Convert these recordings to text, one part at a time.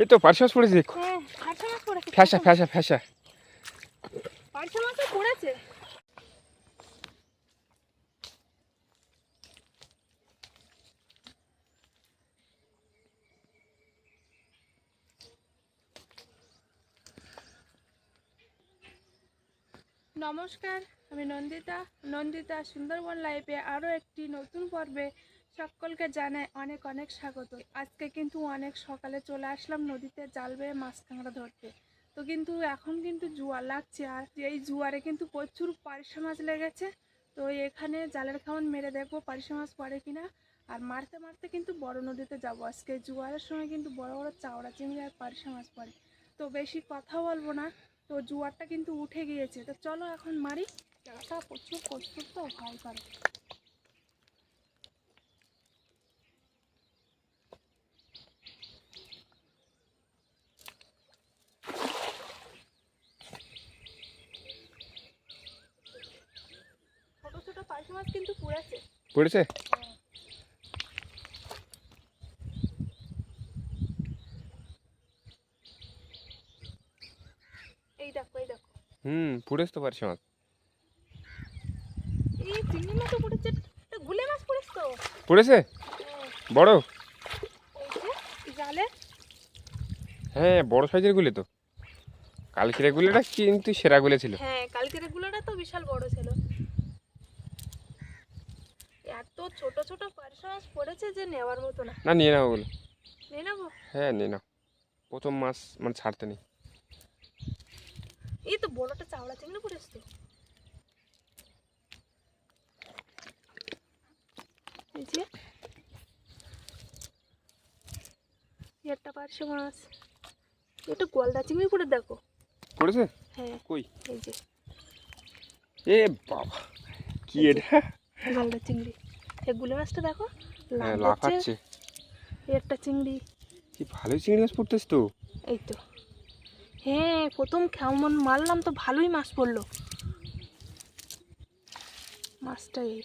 এই তো পার্শ্বাস পড়েছে। দেখো পার্শে মাছ ফ্যাসা ফ্যাসা ফ্যাসা। পড়েছে? নমস্কার আমি নন্দিতা। নন্দিতা সুন্দরবন লাইফে আরও একটি নতুন পর্বে সকলকে জানাই অনেক অনেক স্বাগত। আজকে কিন্তু অনেক সকালে চলে আসলাম নদীতে জাল বেয়ে মাছ কাঁকড়া ধরতে। তো কিন্তু এখন কিন্তু জোয়ার লাগছে আর এই জোয়ারে কিন্তু প্রচুর পারিশা মাছ লেগেছে। তো এখানে জালের খাওয়ান মেরে দেখব পারিশা মাছ পড়ে কিনা। আর মারতে মারতে কিন্তু বড় নদীতে যাব। আজকে জোয়ারের সময় কিন্তু বড় বড় চাওড়া চিংড়ি আর পারিশা মাছ পড়ে। তো বেশি কথা বলব না। তো জোয়ারটা কিন্তু উঠে গিয়েছে। তো চলো এখন মারি। জায়গাটা প্রচুর প্রচুর তো, ভয় করে ছোট ছোট পার্শে মাছ কিন্তু পুড়েছে। পড়েছে? এই দেখো এই দেখো। হুম পড়েছে তো পার্শ্ব মাছ এই চিংড়ি মাছও পড়েছে। গুলে মাছ পড়েছে তো? পড়েছে? হ্যাঁ, বড়? জালে। হ্যাঁ বড় সাইজের গুলি তো। কালকের গুলিটা কিন্তু সেরা গুলে ছিল। হ্যাঁ কালকের গুলোটা তো বিশাল বড় ছিল। এত ছোট ছোট পার্শে মাছ পড়েছে যে নেওয়ার মতো না। না নিয়ে নাও ওগুলো। নিয়ে নেব? হ্যাঁ নিয়ে নাও। প্রথম মাছ মানে ছাড়তে নেই। এই তো বড়টা চাওড়া চিংড়ি পড়েছে তো এই যে। একটা পার্শে মাছ। এটা গলদা চিংড়ি পড়ে দেখো। পড়েছে হ্যাঁ। কই? এই যে। এ বাবা কি এটা? গলদা চিংড়ি। এই গুলে মাছটা দেখো হ্যাঁ লাফাচ্ছে। একটা চিংড়ি। কি ভালোই চিংড়ি মাছ পড়তেছ তো। এই তো। হ্যাঁ প্রথম কেমন মারলাম তো ভালোই মাছ পড়ল। মাছটা এই।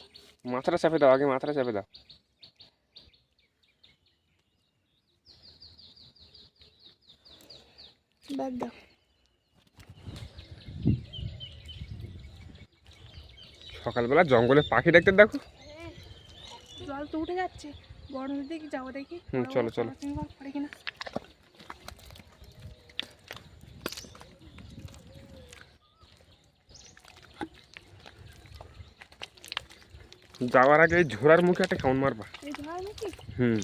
মাথাটা চাপে দাও আগে মাথাটা চাপে দাও। ব্যাগ দাও সকালবেলা জঙ্গলে পাখি দেখতে দেখো। জল তো উঠে যাচ্ছে। বড় দেখি যাব দেখি? হুম, চলো, চলো। পড়ে কিনা। যাওয়ার আগে ঝোড়ার মুখে একটা কেমন মারবা। হুম।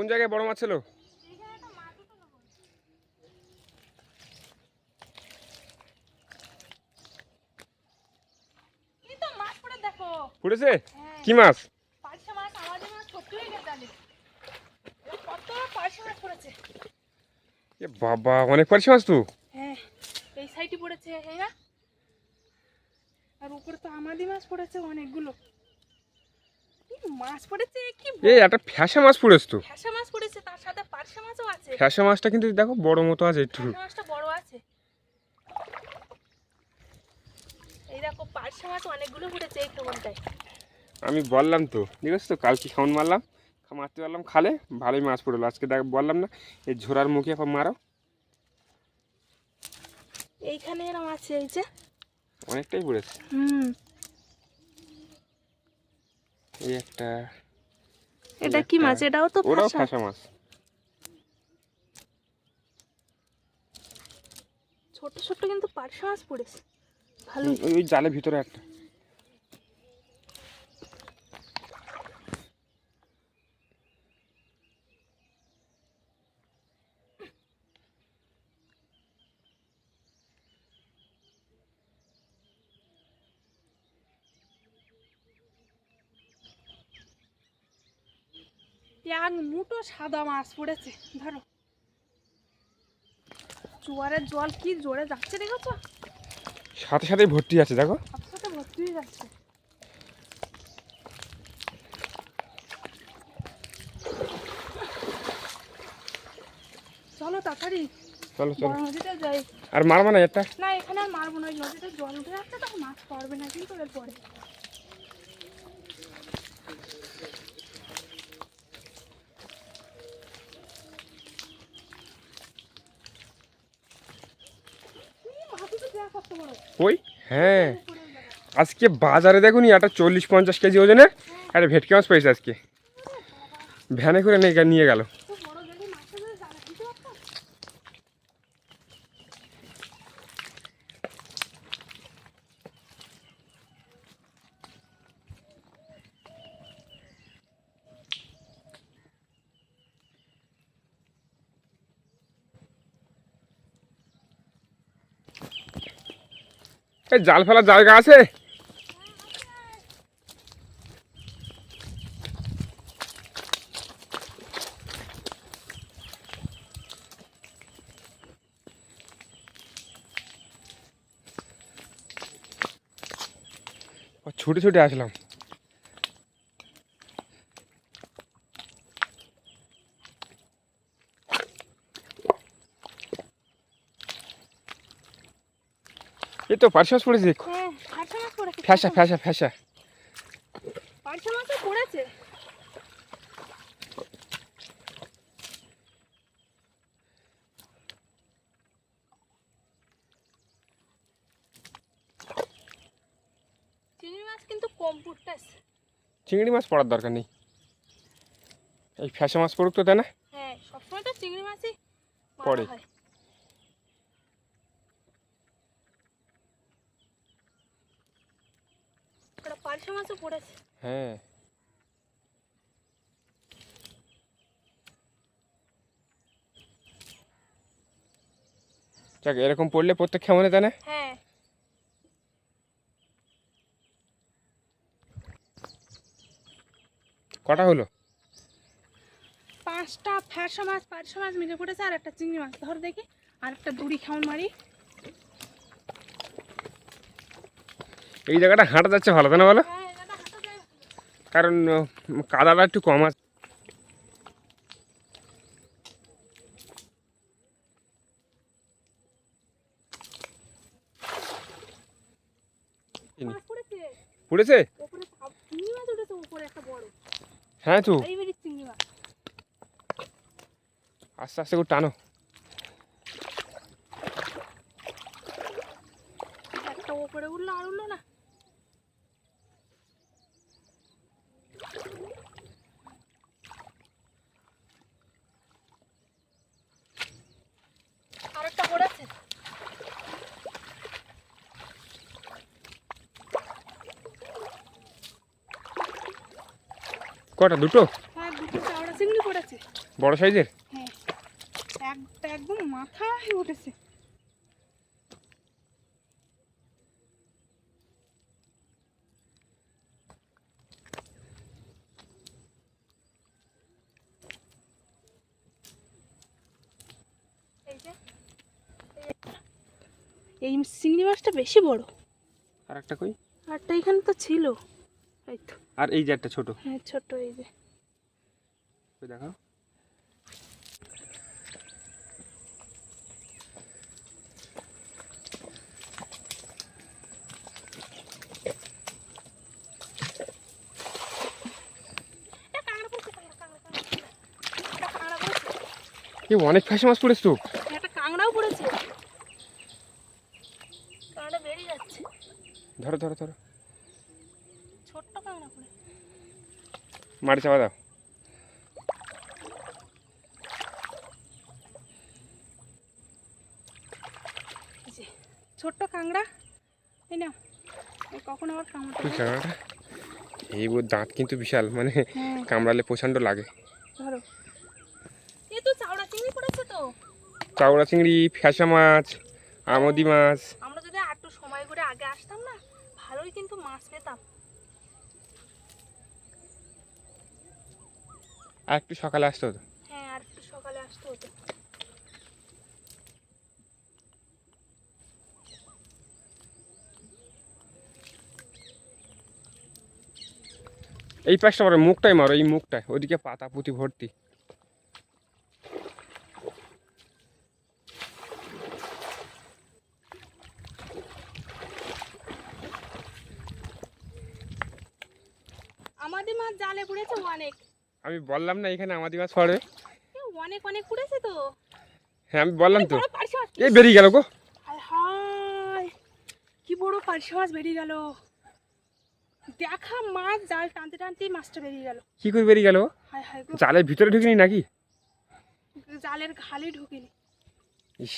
কোন জায়গায় বড় মাছ ছিল? হ্যাঁ কি মাছ? আমাদের বাবা, অনেক পারছি মাছ তো। হ্যাঁ এই সাইডে পড়েছে হ্যাঁ? আর উপরে তো আমাদি মাছ পড়েছে অনেকগুলো। মাছ পড়েছে কি এই একটা ফ্যাসা মাছ পড়েছে তো। ফ্যাসা মাছ পড়েছে তার সাথে পার্শে মাছও আছে। ফ্যাসা মাছটা কিন্তু দেখো বড় মতো আছে একটু। মাছটা বড় আছে। এই দেখো পার্শে মাছ অনেকগুলো পড়েছে এই কেমনটাই আমি বললাম তো ঠিক আছে তো কালকে খাওয়ান মারলাম মারতে পারলাম খালে ভালোই মাছ পড়ল। আজকে দেখ বললাম না এই ঝোড়ার মুখে এখন মারো। এইখানে এরম আছে এই যে। অনেকটাই পড়েছে। হুম। এই একটা এটা কি মাছ? এটাও তো ওরাও ফ্যাসা মাছ। ছোট ছোট কিন্তু পার্শে মাছ পড়েছে। ভালো। ওই ওই জালের ভিতরে একটা। এক মুঠো সাদা মাছ পড়েছে ধরো। জোয়ারের জল কি জোরে যাচ্ছে দেখেছ? সাথে সাথে ভর্তি আছে দেখো। সাথে সাথে ভর্তি হয়ে যাচ্ছে। চলো তাড়াতাড়ি চলো চলো। নদীতে যাই। আর মারবা না একটা? না এখানে আর মারবো না ওই নদীতে জল উঠে যাচ্ছে তখন মাছ পড়বে না কিন্তু এরপরে। ওই হ্যাঁ। আজকে বাজারে দেখুন একটা চল্লিশ পঞ্চাশ কেজি ওজনের একটা ভেটকি মাছ পেয়েছে আজকে। ভ্যানে করে নিয়ে গেল। এই জাল ফেলার জায়গা আছে। ছুটে ছুটে আসলাম। এই তো পার্শ্বাস মাছ পড়েছে হ্যাঁ পার্শে পড়েছে। ফ্যাসা ফ্যাসা ফ্যাসা। পার্শে মাছও পড়েছে। চিংড়ি মাছ কিন্তু কম পড়তেছে। চিংড়ি মাছ পড়ার দরকার নেই। এই ফ্যাসা মাছ পড়ুক তো তাই না? হ্যাঁ সবসময় তো চিংড়ি মাছই পড়ে। হয়। একটা পার্শে মাছও পড়েছে হ্যাঁ। যাক এরকম পড়লে প্রত্যেক কেমন তাই না? হ্যাঁ। কটা হলো? পাঁচটা ফ্যাসা মাছ পাঁচশো মাছ মিলে পড়েছে আর একটা চিংড়ি মাছ। ধর দেখি আর একটা দড়ি খাওয়ান মারি। এই জায়গাটা হাঁটা যাচ্ছে ভালো তাই না বলো? হ্যাঁ। কারণ কাদাটা একটু কম আছে। মাছ পড়েছে হ্যাঁ তো। আস্তে আস্তে করে টানো একটা ওপরে উঠল আর উঠল না আরেকটা পড়েছে কটা দুটো? হ্যাঁ বড় সাইজের? হ্যাঁ। একদম উঠেছে। এই চিংড়ি মাছটা বেশি বড়। আর একটা কই? আরটা এখানে তো ছিল। এই তো আর এই যে একটা ছোট। হ্যাঁ ছোট এই যে। দেখাও। এই অনেক ফ্যাসা মাছ পড়েছে তো। একটা কাঁকড়াও পড়েছে। কাঁকড়া বেরিয়ে যাচ্ছে। ধরো ধরো ধরো। মাটি চাপা দাও। ছোট্ট কাঁকড়া। এই না কখন আবার কামড়টা কি কাঁকড়াটা? এই দাঁত কিন্তু বিশাল মানে হ্যাঁ। কামড়ালে প্রচণ্ড লাগে। ধরো। এই তো চাওড়া চিংড়ি পড়েছে তো। চাওড়া চিংড়ি ফ্যাসা মাছ আমদি মাছ। আমরা যদি একটু সময় করে আগে আসতাম না ভালোই কিন্তু মাছ পেতাম। হ্যাঁ, আর একটু সকালে আসতে হতো। এই পাশটা মারো মুখটাই মারো এই মুখটায়। ওদিকে পাতা পুঁতি ভর্তি। আমাদের মাছ জালে পড়েছে অনেক। আমি বললাম না এখানে আমাদের মাছ পড়ে অনেক অনেক পড়েছে তো। হ্যাঁ আমি বললাম তো। এই বেরিয়ে গেল গো। কি বড় পার্শে মাছ বেরিয়ে গেল। দেখা মাছ জাল টানতে টানতে মাছটা বেরিয়ে গেল। কি করে বেরিয়ে গেল জালের ভিতরে ঢুকিনি নাকি? জালের খালি ঢুকিনি। ইস।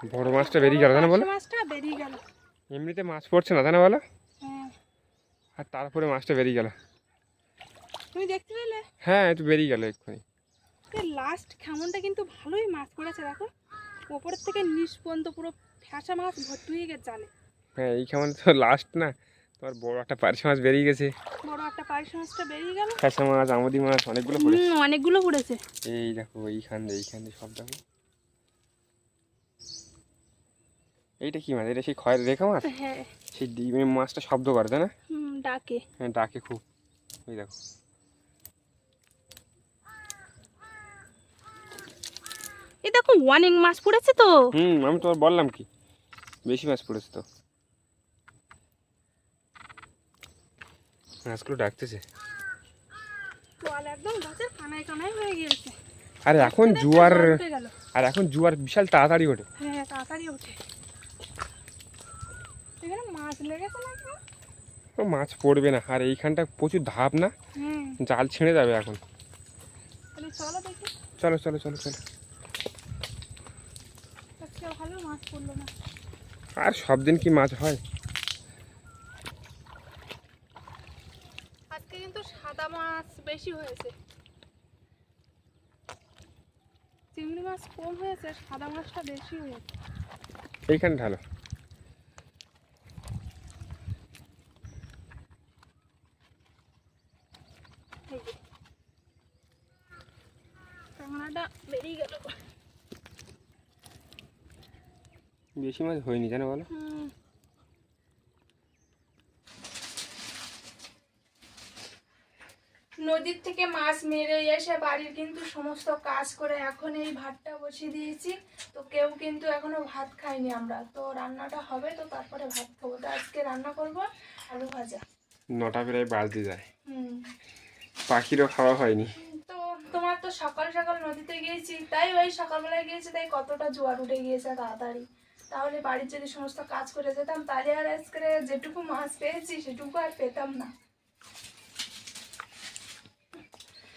বড় মাছটা বেরিয়ে গেল তাই না বলো মাছটা বেরিয়ে গেল। এমনিতে মাছ পড়ছে না তাই না বলো? আর তারপরে মাছটা বেরিয়ে গেল। তুমি দেখতে পেলে? হ্যাঁ একটু বেরিয়ে গেল এক্ষুনি। লাস্ট খেমনটা কিন্তু ভালোই মাছ পড়েছে দেখো। ওপরের থেকে নিচ পর্যন্ত পুরো ফ্যাসা মাছ ভর্তি হয়ে গেছে জালে হ্যাঁ এই কেমন তো লাস্ট না। তোমার বড় একটা পার্শে মাছ বেরিয়ে গেছে। বড় একটা পার্শে মাছটা বেরিয়ে গেল। ফ্যাসা মাছ আমদি মাছ অনেকগুলো পড়েছে। অনেকগুলো পড়েছে। এই দেখো এইখান দিয়ে এইখান দিয়ে সব দেখো। এইটা কি মাছ? এটা সেই খয়ের রেখা মাছ? হ্যাঁ। সেই ডিমের মাছটা শব্দ করে তাই না? হুম ডাকে। হ্যাঁ ডাকে খুব। ওই দেখো। এই দেখো অনেক মাছ পড়েছে তো? হুম আমি তোমার বললাম কি বেশি মাছ পড়েছে তো। মাছগুলো ডাকতেছে। আর এখন জোয়ার আর এখন জোয়ার বিশাল তাড়াতাড়ি ওঠে। হ্যাঁ তাড়াতাড়ি ওঠে। মাছ পড়বে না। আর এইখানটা প্রচুর ধাপ না? জাল ছিঁড়ে যাবে এখন। চলো চলো চলো চলো আর সব দিন কি মাছ হয়? আজকে কিন্তু সাদা মাছ বেশি হয়েছে। চিংড়ি মাছ কম হয়েছে সাদা মাছটা বেশি হয়েছে। এইখানে ঢালো এই যে কাঁকড়াটা বেরিয়ে গেল বেশি মাছ হয়নি জানো বলো? নদীর থেকে মাছ মেরে এসে বাড়ির কিন্তু সমস্ত কাজ করে এখন এই ভাতটা বসিয়ে দিয়েছি। তো কেউ কিন্তু এখনও ভাত খাইনি আমরা। তো রান্নাটা হবে তো তারপরে ভাত খাব। তো আজকে রান্না করব আলু ভাজা। নটা প্রায় বাজতে যায়। হুম। পাখিরও খাওয়া হয়নি। তো তোমার তো সকাল সকাল নদীতে গিয়েছি তাই ওই সকালবেলায় গিয়েছি তাই কতটা জোয়ার উঠে গিয়েছে তাড়াতাড়ি। তাহলে বাড়ির যদি সমস্ত কাজ করে যেতাম তাহলে আর আজকে যেটুকু মাছ পেয়েছি সেটুকু আর পেতাম না।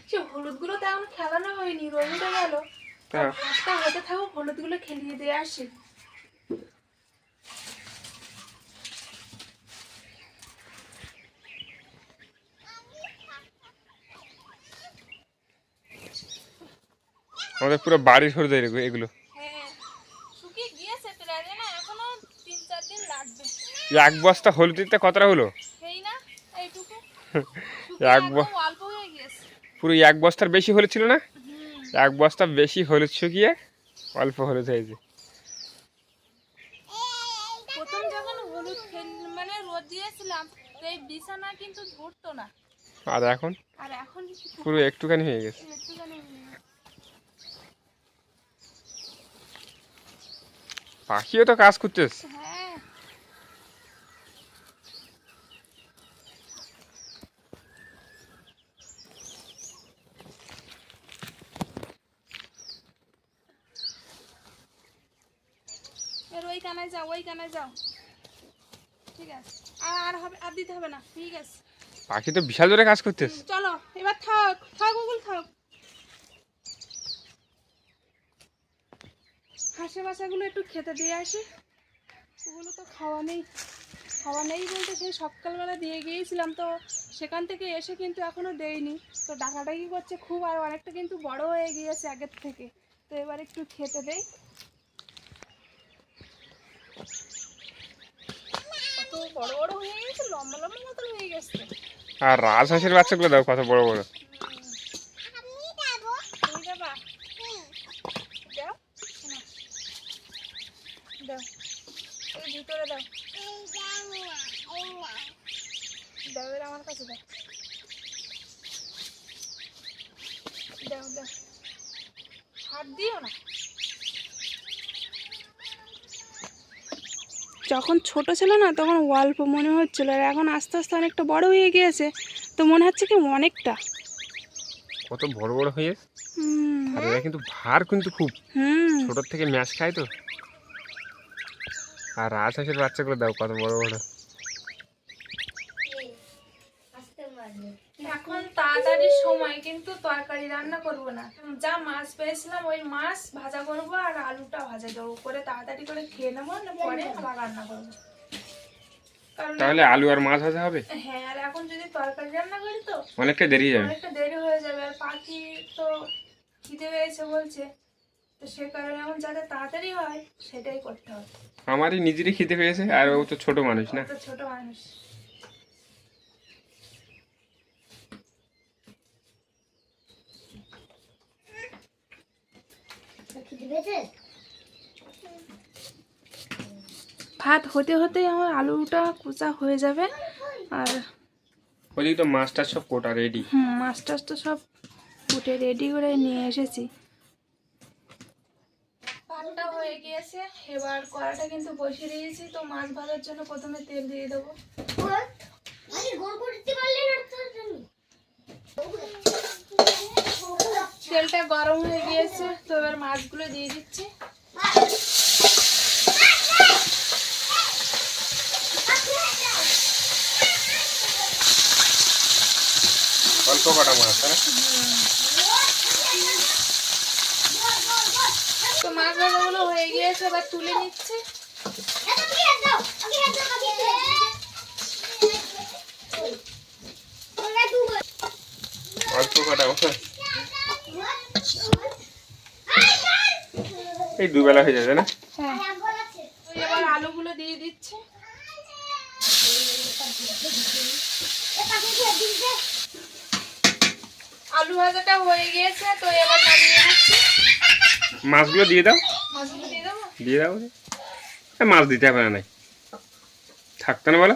সে হলুদগুলো এখন খেলানো হয়নি উঠে গেল। তা মাছটা হতে থাকুক হলুদগুলো খেলিয়ে দিয়ে আসি। আমাদের পুরো বাড়ি সরে যায় এগুলো- এগুলো হ্যাঁ শুকিয়ে গিয়েছে প্রায় না এখনও তিন চার দিন লাগবে এক বস্তা হলুদ দিতে কতটা হলো? এক হয়ে পুরো এক বস্তার বেশি হলুদ ছিল না? এক বস্তা বেশি হলুদ শুকিয়ে অল্প হলুদ হয়েছে। মানে আর এখন? পুরো একটুখানি হয়ে গেছে। পাখিও তো কাজ করতেছে হ্যাঁ এর ওই কানায় যাও। ঠিক আছে। আর হবে আর দিতে হবে না। ঠিক আছে। পাখি তো বিশাল জোরে কাজ করতেছে। চলো এবার থাক। থাক ওগুলো থাক। হাঁসে বাসাগুলো একটু খেতে দিয়ে আসি। ওগুলো তো খাওয়া নেই। খাওয়া নেই বলতে সেই সকালবেলা দিয়ে গিয়েছিলাম তো সেখান থেকে এসে কিন্তু এখনও দেয়নি। তো ডাকাডাকি করছে খুব আর অনেকটা কিন্তু বড় হয়ে গিয়েছে আগের থেকে। তো এবার একটু খেতে দেই। এত বড় বড় হয়ে গেছে লম্বা লম্বা মতন হয়ে গেছে। আর রাজহাঁসের বাচ্চাগুলো দেখো কত বড় বড়। ভিতরে দাও। দাও আমার কাছে দাও। দাও দাও। হাত দিও না। যখন ছোট ছিল না তখন অল্প মনে হচ্ছিল আর এখন আস্তে আস্তে অনেকটা বড় হয়ে গিয়েছে। তো মনে হচ্ছে কি অনেকটা। কত বড় বড় হয়ে আর এরা কিন্তু ভার কিন্তু খুব। ছোট থেকে ম্যাশ খায় তো। আর রাজহাঁসের বাচ্চাগুলো দাও কত বড় বড় এখন তাড়াতাড়ি সময় কিন্তু তরকারি রান্না করব না। যা মাছ পেয়েছিলাম ওই মাছ ভাজা করব আর আলুটা ভাজা। দেবো করে তাড়াতাড়ি করে খেয়ে নেব না পরে আবার রান্না করব। তাহলে আলু আর মাছ ভাজা হবে? হ্যাঁ আর এখন যদি তরকারি রান্না করি তো অনেকটা দেরি যাবে অনেকটা দেরি হয়ে যাবে। আর পাখি তো খিদে পেয়েছে বলছে। তো সে কারণে এখন যাতে তাড়াতাড়ি হয় সেটাই করতে হবে। আমারই নিজেরই খেতে পেয়েছে আর ও তো ছোট মানুষ না। তো ছোট মানুষ। ভাত হতে হতেই আমার আলুটা কুচা হয়ে যাবে আর ওদিকে তো মাছটা সব কোটা রেডি হুম মাছ টাছ তো সব কুটে রেডি করে নিয়ে এসেছি। ভাতটা হয়ে গিয়েছে এবার কড়াটা কিন্তু বসিয়ে দিয়েছি তো মাছ ভাজার জন্য প্রথমে তেল দিয়ে দেবো। তেলটা গরম হয়ে গিয়েছে তো এবার মাছগুলো দিয়ে দিচ্ছি। অল্প কটা মাছ তো মাছ ভাজাগুলো হয়ে গিয়েছে এবার তুলে নিচ্ছি। অল্প কটা মাছ। এই দুবেলা হয়ে যাবে না? হ্যাঁ। এবার আলুগুলো দিয়ে দিচ্ছি। আলু ভাজাটা হয়ে গিয়েছে তো এবার নামিয়ে মাছগুলো দিয়ে দাও। মাছগুলো দিয়ে দেবো? দিয়ে দাও। মাছ দিতে হবে না নাই। থাকতো না বলো।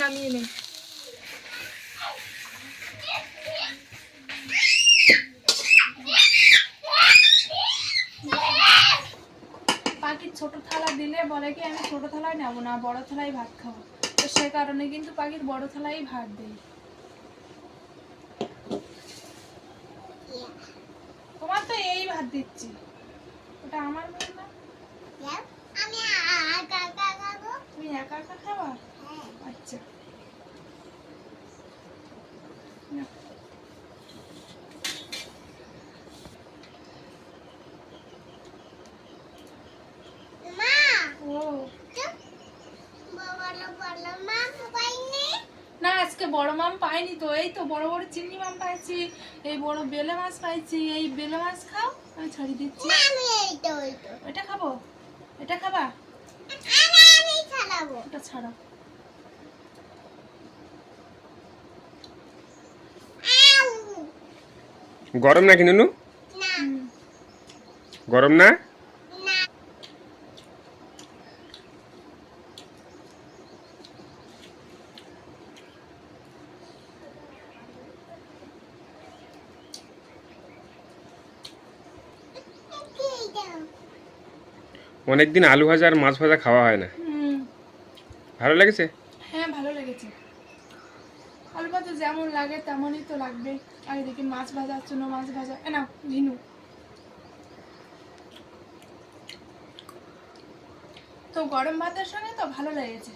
নামিয়ে নেই ছোট থালা দিলে বলে কি আমি ছোট থালায় নেব না বড় থালায় ভাত খাব। তো সে কারণে কিন্তু পাখির বড় থালায় ভাত দেই তোমার তো এই ভাত দিচ্ছি। ওটা আমার ভাত না? তুমি একা একা খাবা? আচ্ছা। নাও। ও না আজকে বড় মাম পাইনি তো এই তো বড় বড় চিংড়ি মাম পাইছি এই বড় বেলে মাছ পাইছি এই বেলে মাছ খাও আমি ছাড়িয়ে দিচ্ছি। এটা খাব? এটা খাবা? এটা ছাড়াও। গরম না। কিন্তু হুম। গরম না? অনেকদিন আলু ভাজা আর মাছ ভাজা খাওয়া হয় না। ভালো লেগেছে? হ্যাঁ ভালো লেগেছে। আলু ভাজা যেমন লাগে তেমনই তো লাগবে। আর এদিকে মাছ ভাজা চুনো মাছ ভাজা। এ না ভিনু তো গরম ভাতের সঙ্গে তো ভালো লেগেছে।